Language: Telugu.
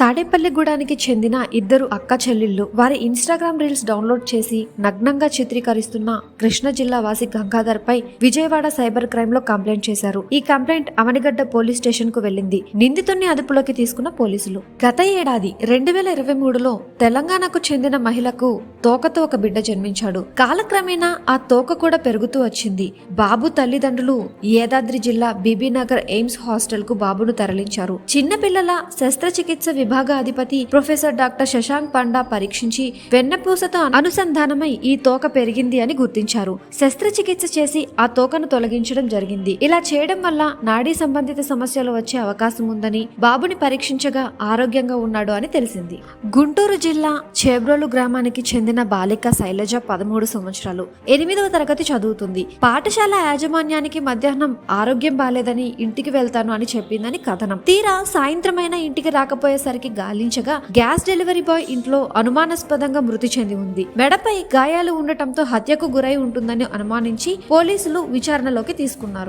తాడేపల్లిగూడానికి చెందిన ఇద్దరు అక్క చెల్లెళ్ళు వారి ఇన్స్టాగ్రామ్ రీల్స్ డౌన్లోడ్ చేసి నగ్నంగా చిత్రీకరిస్తున్న కృష్ణా జిల్లా వాసి గంగాధర్ పై విజయవాడ సైబర్ క్రైమ్లో కంప్లైంట్ చేశారు. ఈ కంప్లైంట్ అవనిగడ్డ పోలీస్ స్టేషన్కు వెళ్ళింది నిందితుడిని అదుపులోకి తీసుకున్న పోలీసులు. గత ఏడాది రెండు వేల ఇరవై మూడులో తెలంగాణకు చెందిన మహిళకు తోకతో ఒక బిడ్డ జన్మించాడు. కాలక్రమేణా ఆ తోక కూడా పెరుగుతూ వచ్చింది. బాబు తల్లిదండ్రులు యాదాద్రి జిల్లా బీబీనగర్ ఎయిమ్స్ హాస్టల్కు బాబును తరలించారు. చిన్నపిల్లల శస్త్రచికిత్స విభాగాధిపతి ప్రొఫెసర్ డాక్టర్ శశాంక్ పండా పరీక్షించి వెన్నపూసతో అనుసంధానమై ఈ తోక పెరిగింది అని గుర్తించారు. శస్త్రచికిత్స చేసి ఆ తోకను తొలగించడం జరిగింది. ఇలా చేయడం వల్ల నాడీ సంబంధిత సమస్యలు వచ్చే అవకాశం ఉందని బాబుని పరీక్షించగా ఆరోగ్యంగా ఉన్నాడు అని తెలిసింది. గుంటూరు జిల్లా చేబ్రోలు గ్రామానికి చెందిన బాలిక శైలజ పదమూడు సంవత్సరాలు ఎనిమిదవ తరగతి చదువుతుంది. పాఠశాల యాజమాన్యానికి మధ్యాహ్నం ఆరోగ్యం బాలేదని ఇంటికి వెళ్తాను అని చెప్పిందని కథనం. తీరా సాయంత్రమైన ఇంటికి రాకపోయేసరికి గాలించగా గ్యాస్ డెలివరీ బాయ్ ఇంట్లో అనుమానాస్పదంగా మృతి చెంది ఉంది. మెడపై గాయాలు ఉండటంతో హత్యకు గురై ఉంటుందని అనుమానించి పోలీసులు విచారణలోకి తీసుకున్నారు.